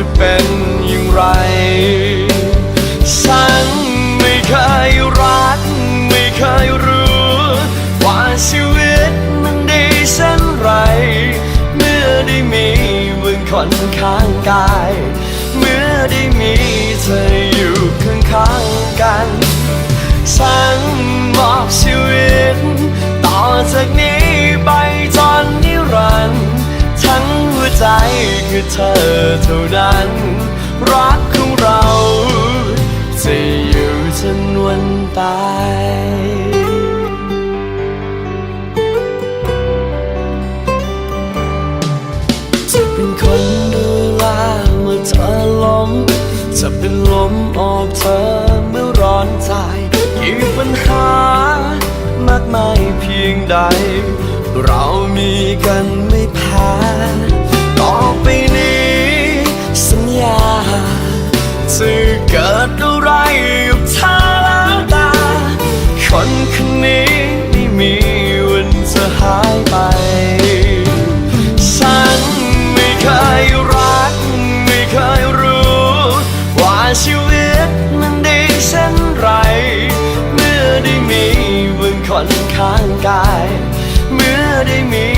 จะเป็นอย่างไร ฉันไม่เคยรัก ไม่เคยรู้ ว่าชีวิตมันดีเช่นไร เมื่อได้มีมึงคนข้างกาย เมื่อได้มีเธออยู่ข้างข้างๆกัน ฉัน ใจคือเธอเท่านั้น รักของเรา จะอยู่จนวันตายจะเป็นคนดูแลเมื่อเธอล้มจะเป็นลมโอบเธอเมื่อร้อนใจกี่ปัญหามากมายเพียงใด เรามีกัน เกิดอะไรกับเธอแล้วตา คนคนนี้ไม่มีวันจะหายไป ฉันไม่เคยรัก ไม่เคยรู้ ว่าชีวิตมันดีเช่นไร เมื่อได้มีมึงคนข้างกาย เมื่อได้มี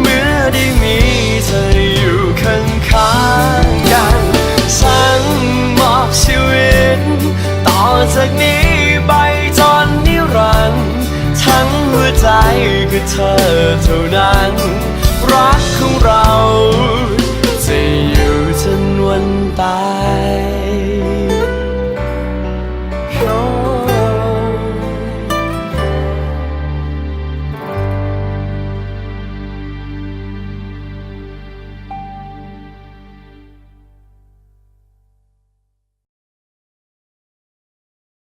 เมื่อได้มีเธออยู่ข้างข้างๆกันฉันมอบชีวิต ต่อจากนี้ไปจนนิรันดร์ทั้งหัวใจคือเธอเท่านั้น